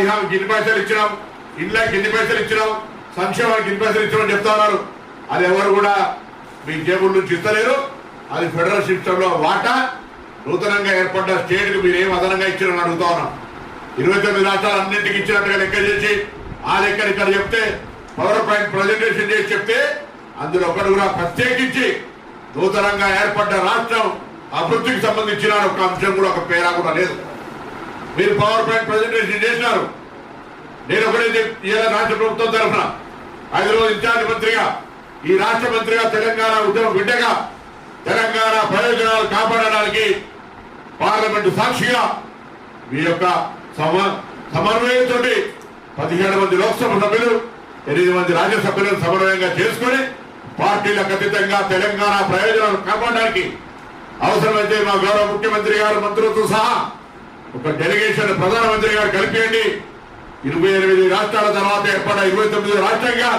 ఉపాధి హామీకి ఎన్ని పైసలు ఇచ్చినాం ఇళ్ళకి ఎన్ని పైసలు ఇచ్చినాం సంక్షేమానికి ఎన్ని పైసలు ఇచ్చినాం చెప్తా ఉన్నారు. అది ఎవరు కూడా మీ జేబుల నుంచి ఇస్తలేరు. అది ఫెడరల్ సిస్టంలో వాటా నూతనంగా ఏర్పడ్డ స్టేట్కి మీరు ఏం అదనంగా ఇచ్చారని అడుగుతా ఉన్నాం. ఇరవై తొమ్మిది రాష్ట్రాలు అన్నింటికి ఇచ్చినట్టుగా లెక్క చేసి ఆ లెక్కలు ఇక్కడ చెప్తే పవర్ పాయింట్ ప్రజెంటేషన్ చేసి చెప్తే అందులో ఒకటి కూడా ప్రత్యేకించి నూతనంగా ఏర్పడ్డ రాష్ట్రం అభివృద్ధికి సంబంధించిన ఒక అంశం కూడా ఒక పేరా కూడా లేదు. మీరు పవర్ పాయింట్ ప్రజెంటేషన్ చేసినారు. నేను ఒకటే ఇలా రాష్ట్ర ప్రభుత్వం తరఫున హైదరాబాద్ ఇన్ఛార్జ్ మంత్రిగా ఈ రాష్ట్ర మంత్రిగా తెలంగాణ ఉద్యమం బిడ్డగా తెలంగాణ ప్రయోజనాలు కాపాడడానికి పార్లమెంటు సాక్షిగా మీ యొక్క సమ సమన్వయంతో పదిహేడు మంది లోక్సభ సభ్యులు ఎనిమిది మంది రాజ్యసభ్యులను సమన్వయంగా చేసుకొని పార్టీలకు అతీతంగా తెలంగాణ ప్రయోజనాలు కాపాడడానికి అవసరమైతే మా గౌరవ ముఖ్యమంత్రి గారు మంత్రులతో సహా ఒక డెలిగేషన్ ప్రధానమంత్రి గారు కలిపేయండి. ఇరవై ఎనిమిది రాష్ట్రాల తర్వాత ఏర్పడ్డ ఇరవై తొమ్మిది రాష్ట్రంగా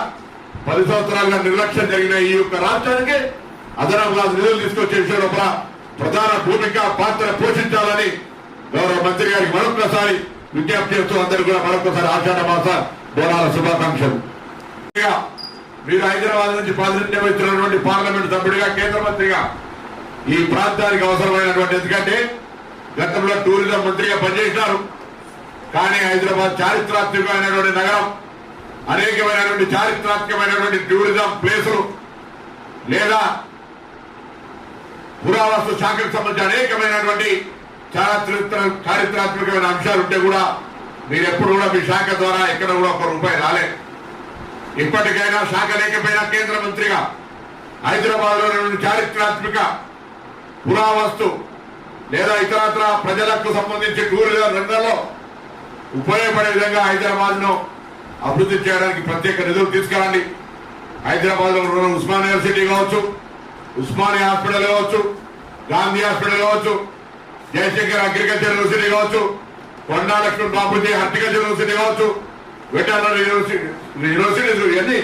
పది సంవత్సరాలుగా నిర్లక్ష్యం జరిగిన ఈ యొక్క రాష్ట్రానికి అదనంగా నిధులు తీసుకొచ్చే విషయం లోపల ప్రధాన భూమిక పాత్ర పోషించాలని గౌరవ మంత్రి గారికి మరొకసారి విజ్ఞప్తి చేస్తూ అందరికీ కూడా మరొకసారి ఆషాఢ మాస బోనాల శుభాకాంక్షలు. మీరు హైదరాబాద్ నుంచి ప్రాతినిధ్యం వహిస్తున్నటువంటి పార్లమెంట్ సభ్యుడిగా కేంద్ర మంత్రిగా ఈ ప్రాంతానికి అవసరమైనటువంటి ఎందుకంటే గతంలో టూరిజం మంత్రిగా పనిచేసినారు. కానీ హైదరాబాద్ చారిత్రాత్మకమైనటువంటి నగరం అనేకమైనటువంటి చారిత్రాత్మకమైనటువంటి టూరిజం ప్లేసులు లేదా పురావస్తు శాఖకు సంబంధించి అనేకమైనటువంటి చారిత్ర చారిత్రాత్మకమైన అంశాలు ఉంటే కూడా మీరు ఎప్పుడు కూడా మీ శాఖ ద్వారా ఎక్కడ కూడా ఒక రూపాయి రాలే. ఇప్పటికైనా శాఖ లేకపోయినా కేంద్ర మంత్రిగా హైదరాబాద్లో చారిత్రాత్మక పురావస్తు లేదా ఇతరత్ర ప్రజలకు సంబంధించి టూరిజం రంగంలో ఉపయోగపడే విధంగా హైదరాబాద్ను అభివృద్ధి చేయడానికి ప్రత్యేక నిధులు తీసుకురండి. హైదరాబాద్లో ఉన్న ఉస్మాన్ యూనివర్సిటీ కావచ్చు ఉస్మానియా హాస్పిటల్ కావచ్చు గాంధీ హాస్పిటల్ కావచ్చు జయశంకర్ అగ్రికల్చర్ యూనివర్సిటీ కావచ్చు కొండా లక్ష్మణ్ బాపూజీ హార్టికల్చర్ యూనివర్సిటీ కావచ్చు వెటర్నరీ యూనివర్సిటీ యూనివర్సిటీస్ ఇవన్నీ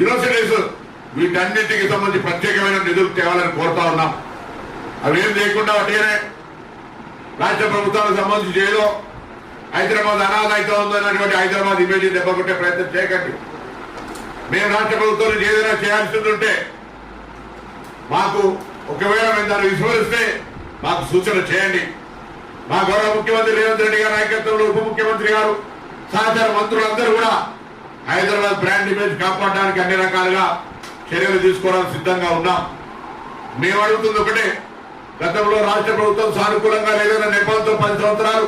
యూనివర్సిటీస్ వీటన్నిటికి సంబంధించి ప్రత్యేకమైన నిధులు తేవాలని కోరుతా ఉన్నాం. అవి ఏం లేకుండా వాటినే రాష్ట్ర ప్రభుత్వాలకు సంబంధించి చేయలో హైదరాబాద్ అనాథ ఉందో ఉందన్నటువంటి హైదరాబాద్ ఇమేజ్ దెబ్బకొట్టే ప్రయత్నం చేయకండి. మేము రాష్ట్ర ప్రభుత్వం ఏదైనా చేయాల్సి ఉంటే మాకు ఒకవేళ మేము దాన్ని విస్మరిస్తే మాకు సూచన చేయండి. మా గౌరవ ముఖ్యమంత్రి రేవంత్ రెడ్డి గారి నాయకత్వంలో ఉప ముఖ్యమంత్రి గారు సహచార మంత్రులందరూ కూడా హైదరాబాద్ బ్రాండ్ ఇమేజ్ కాపాడడానికి అన్ని రకాలుగా చర్యలు తీసుకోవడానికి సిద్ధంగా ఉన్నాం. మేము అడుగుతుంది ఒకటే గతంలో రాష్ట్ర ప్రభుత్వం సానుకూలంగా లేదన్న నేపథ్యంతో పది సంవత్సరాలు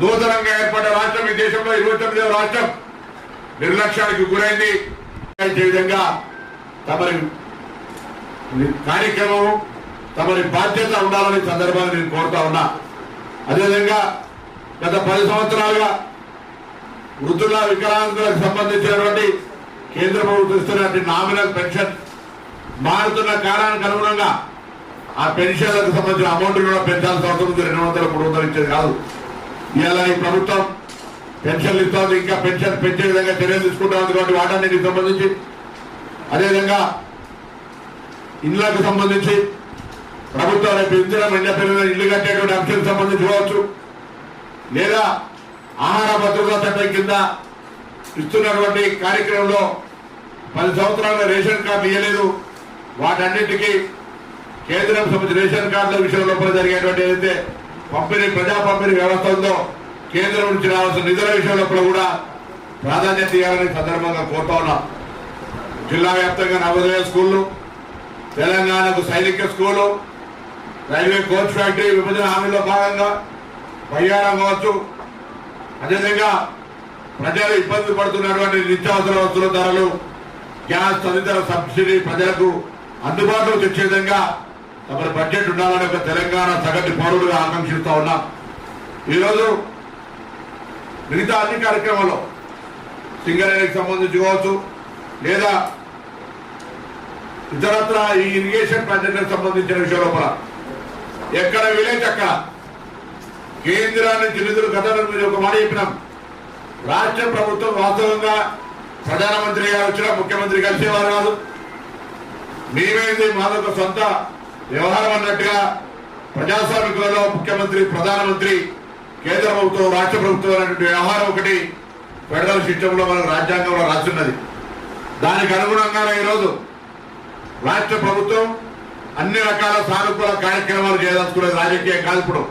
నూతనంగా ఏర్పడ్డ రాష్ట్రం ఈ దేశంలో ఇరవై తొమ్మిదవ రాష్ట్రం. నిర్లక్ష్యానికి గురైంది. విధంగా తమరి కార్యక్రమం తమరి బాధ్యత ఉండాలని సందర్భాన్ని సందర్భంగా నేను కోరుతా ఉన్నా. అదేవిధంగా గత పది సంవత్సరాలుగా వృద్ధుల వికలాంగులకు సంబంధించినటువంటి కేంద్ర ప్రభుత్వం ఇస్తున్నటువంటి నామినల్ పెన్షన్ మారుతున్న కాలానికి అనుగుణంగా ఆ పెన్షన్లకు సంబంధించిన అమౌంట్ కూడా పెంచాల్సిన అవసరం ఉంది రెండు వందలు మూడు వందలు ఇచ్చేది కాదు. ఇలా ఈ ప్రభుత్వం పెన్షన్లు ఇస్తుంది ఇంకా పెన్షన్ పెంచే విధంగా చర్యలు తీసుకుంటా ఉంది కాబట్టి వాటన్నిటికి సంబంధించి. అదేవిధంగా ఇళ్ళకు సంబంధించి ప్రభుత్వం రేపు ఇందిరం ఎండ పిల్లలు ఇల్లు కట్టేటువంటి అంశానికి సంబంధించి కావచ్చు లేదా ఆహార భద్రతా చట్టం కింద ఇస్తున్నటువంటి కార్యక్రమంలో పది సంవత్సరాల రేషన్ కార్డు ఇవ్వలేదు వాటన్నిటికీ కేంద్రం సంబంధించి రేషన్ కార్డుల విషయంలో లోపల జరిగేటువంటి ఏదైతే పంపిణీ ప్రజా పంపిణీ వ్యవస్థ ఉందో కేంద్రం నుంచి రావాల్సిన నిధుల విషయంలో కూడా ప్రాధాన్యత ఇవ్వాలని సందర్భంగా కోరుతా ఉన్నాం. జిల్లా వ్యాప్తంగా నవోదయ స్కూళ్ళు తెలంగాణకు సైనిక స్కూలు రైల్వే కోచ్ ఫ్యాక్టరీ విభజన హామీలో భాగంగా బయ్యారం కావచ్చు. అదేవిధంగా ప్రజలు ఇబ్బంది పడుతున్నటువంటి నిత్యావసర వస్తువుల ధరలు గ్యాస్ తదితర సబ్సిడీ ప్రజలకు అందుబాటులో తెచ్చే విధంగా అక్కడ బడ్జెట్ ఉండాలని ఒక తెలంగాణ సగటు పౌరుడుగా ఆకాంక్షిస్తూ ఉన్నాం. ఈరోజు మిగతా అన్ని కార్యక్రమాల్లో సింగరేణికి సంబంధించి కావచ్చు లేదా ఇతరత్ర ఈ ఇరిగేషన్ ప్రాజెక్టులకు సంబంధించిన విషయం లోపల. ఎక్కడ వీలైతే అక్కడ కేంద్రాన్ని నిధులు గతంలో మీరు ఒక మాట చెప్పినాం. రాష్ట్ర ప్రభుత్వం వాస్తవంగా ప్రధానమంత్రి గారు వచ్చినా ముఖ్యమంత్రి కలిసేవారు కాదు. మేమేది మాదొక సొంత వ్యవహారం అన్నట్టుగా ప్రజాస్వామికులలో ముఖ్యమంత్రి ప్రధానమంత్రి కేంద్ర ప్రభుత్వం రాష్ట్ర ప్రభుత్వం అనేటువంటి వ్యవహారం ఒకటి ఫెడరల్ సిస్టంలో మన రాజ్యాంగంలో రాస్తున్నది. దానికి అనుగుణంగానే ఈరోజు రాష్ట్ర ప్రభుత్వం అన్ని రకాల సానుకూల కార్యక్రమాలు చేయదలుచుకునేది రాజకీయం కాదు ఇప్పుడు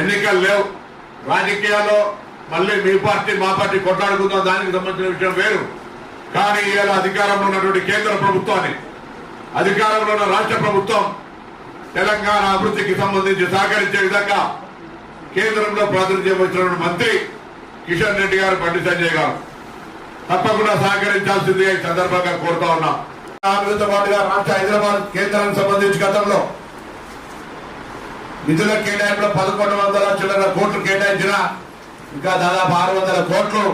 ఎన్నికలు లేవు. రాజకీయాల్లో మళ్ళీ మీ పార్టీ మా పార్టీ కొట్లాడుకుందాం దానికి సంబంధించిన విషయం వేరు. కానీ ఇవాళ అధికారంలో ఉన్నటువంటి కేంద్ర ప్రభుత్వాన్ని అధికారంలో ఉన్న రాష్ట్ర ప్రభుత్వం తెలంగాణ అభివృద్ధికి సంబంధించి సహకరించే విధంగా కేంద్రంలో ప్రాతినిధ్యం మంత్రి కిషన్ రెడ్డి గారు బండి సంజయ్ గారు. తప్పకుండా సహకరించాల్సిందిగా ఈ సందర్భంగా కోరుతా ఉన్నాం. హామీలతో పాటుగా రాష్ట్ర హైదరాబాద్ కేంద్రానికి సంబంధించి గతంలో నిధుల కేటాయింపులో పదకొండు వందల చిల్లర కోట్లు కేటాయించిన ఇంకా దాదాపు ఆరు వందల కోట్లు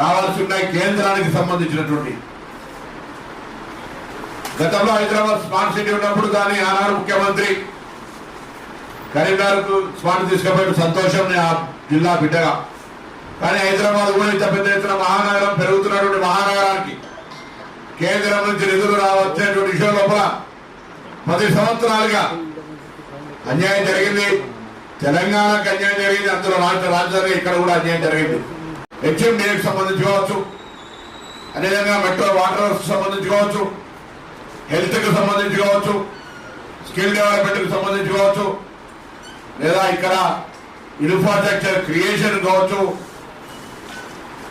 రావాల్సి ఉన్నాయి కేంద్రానికి సంబంధించినటువంటి గతంలో హైదరాబాద్ స్మార్ట్ సిటీ ఉన్నప్పుడు దాని ఆనాడు ముఖ్యమంత్రి కరీంనగర్కు స్మార్ట్ తీసుకుపోయిన సంతోషం ఆ జిల్లా బిడ్డగా. కానీ హైదరాబాద్ కూడా ఇంత పెద్ద ఎత్తున మహానగరం పెరుగుతున్నటువంటి మహానగరానికి కేంద్రం నుంచి నిధులు రావచ్చేటువంటి విషయం లోపల పది సంవత్సరాలుగా అన్యాయం జరిగింది. తెలంగాణకు అన్యాయం జరిగింది. అందులో రాష్ట్ర రాజధాని ఇక్కడ కూడా అన్యాయం జరిగింది. హెచ్ఎండిఏకి సంబంధించి కావచ్చు అదేవిధంగా మెట్రో వాటర్ సంబంధించి కావచ్చు హెల్త్కు సంబంధించి కావచ్చు స్కిల్ డెవలప్మెంట్కి సంబంధించి కావచ్చు లేదా ఇక్కడ ఇన్ఫ్రాస్ట్రక్చర్ క్రియేషన్ కావచ్చు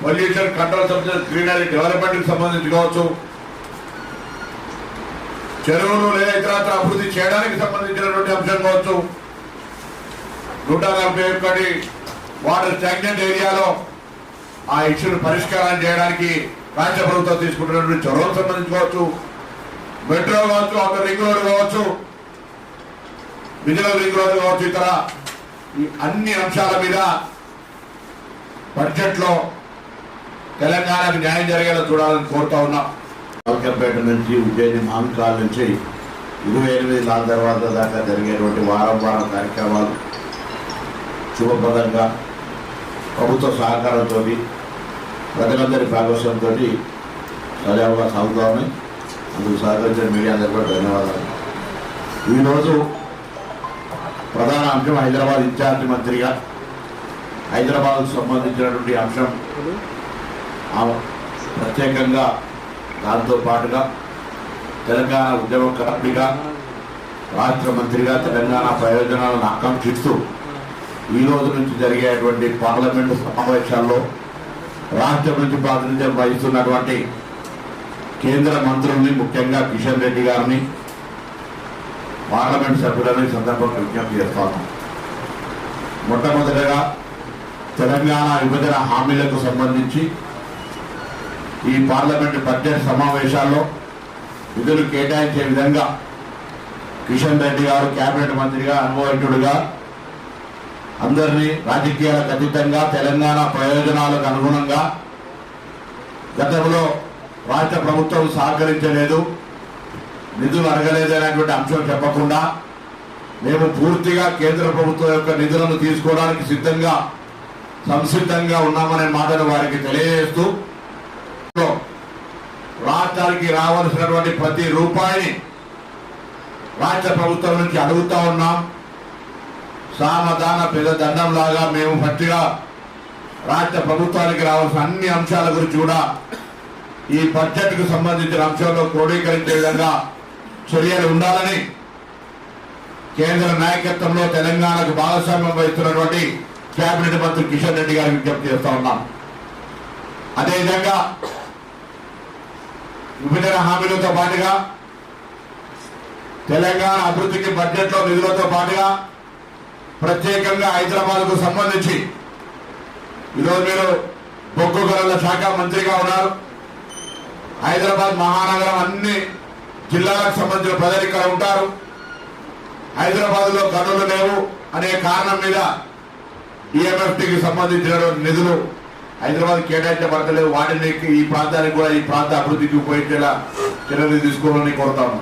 పొల్యూషన్ కంట్రోల్ సంబంధించిన గ్రీనరీ డెవలప్మెంట్కి సంబంధించి కావచ్చు చెరువులు లేదా ఇతరత్ర అభివృద్ధి చేయడానికి సంబంధించినటువంటి అంశం కావచ్చు. నూట నలభై ఒకటి వాటర్ స్టాగ్నెంట్ ఏరియాలో ఆ ఇష్యూను పరిష్కారం చేయడానికి రాష్ట్ర ప్రభుత్వం తీసుకుంటున్నటువంటి చొరవకు సంబంధించుకోవచ్చు మెట్రో కావచ్చు అక్కడ రింగ్ రోడ్ కావచ్చు విజయనగరం రింగ్ రోడ్ కావచ్చు ఇతర అన్ని అంశాల మీద బడ్జెట్లో తెలంగాణకు న్యాయం జరిగేలా చూడాలని కోరుతా ఉన్నాం. నుంచి ఉజ్జయిని మామికాల నుంచి ఇరవై ఎనిమిది నాలుగు తర్వాత దాకా జరిగేటువంటి వారం వారం కార్యక్రమాలు శుభప్రదంగా ప్రభుత్వ సహకారంతో ప్రజలందరి భాగస్వామ్యంతో సజావుగా సాగుతా ఉన్నాయి. అందుకు సహకరించిన మీడియా అందరూ కూడా ధన్యవాదాలు. ఈరోజు ప్రధాన అంశం హైదరాబాద్ ఇన్ఛార్జి మంత్రిగా హైదరాబాద్కు సంబంధించినటువంటి అంశం ప్రత్యేకంగా దాంతో పాటుగా తెలంగాణ ఉద్యమకర్తగా రాష్ట్ర మంత్రిగా తెలంగాణ ప్రయోజనాలను ఆకాంక్షిస్తూ ఈ రోజు నుంచి జరిగేటువంటి పార్లమెంటు సమావేశాల్లో రాష్ట్రం నుంచి ప్రాతినిధ్యం వహిస్తున్నటువంటి కేంద్ర మంత్రుల్ని ముఖ్యంగా కిషన్ రెడ్డి గారిని పార్లమెంట్ సభ్యులను సందర్భంగా విజ్ఞప్తి చేస్తాను మొట్టమొదటిగా తెలంగాణ విభజన హామీలకు సంబంధించి ఈ పార్లమెంట్ బడ్జెట్ సమావేశాల్లో నిధులు కేటాయించే విధంగా కిషన్ రెడ్డి గారు కేబినెట్ మంత్రిగా అనుభవజ్ఞుడిగా అందరినీ రాజకీయాలకు అతీతంగా తెలంగాణ ప్రయోజనాలకు అనుగుణంగా గతంలో రాష్ట్ర ప్రభుత్వం సహకరించలేదు. నిధులు అడగలేదు అనేటువంటి అంశం చెప్పకుండా మేము పూర్తిగా కేంద్ర ప్రభుత్వం యొక్క నిధులను తీసుకోవడానికి సిద్ధంగా సంసిద్ధంగా ఉన్నామనే మాటను వారికి తెలియజేస్తూ రాష్ట్రానికి రావాల్సినటువంటి ప్రతి రూపాయిని రాష్ట్ర ప్రభుత్వం నుంచి అడుగుతా ఉన్నాం. సామధాన పెద్ద దండం లాగా మేము పట్టిగా రాష్ట్ర ప్రభుత్వానికి రావాల్సిన అన్ని అంశాల గురించి కూడా ఈ బడ్జెట్కు సంబంధించిన అంశాల్లో క్రోడీకరించే విధంగా చర్యలు ఉండాలని కేంద్ర నాయకత్వంలో తెలంగాణకు భాగస్వామ్యం వహిస్తున్నటువంటి కేబినెట్ మంత్రి కిషన్ రెడ్డి గారికి విజ్ఞప్తి చేస్తా ఉన్నాం. అదేవిధంగా విభజన హామీలతో పాటుగా తెలంగాణ అభివృద్ధికి బడ్జెట్లో నిధులతో పాటుగా ప్రత్యేకంగా హైదరాబాద్కు సంబంధించి ఈరోజు మీరు బొగ్గు గనుల శాఖ మంత్రిగా ఉన్నారు. హైదరాబాద్ మహానగరం అన్ని జిల్లాలకు సంబంధించిన ప్రజలు ఇక్కడ ఉంటారు. హైదరాబాద్లో గనులు లేవు అనే కారణం మీద డిఎంఎఫ్టీకి సంబంధించిన నిధులు హైదరాబాద్ కేటాయించబడతలేదు వాటిని ఈ ప్రాంతానికి కూడా ఈ ప్రాంత అభివృద్ధికి ఉపయోగించేలా చర్యలు తీసుకోవాలని కోరుతాము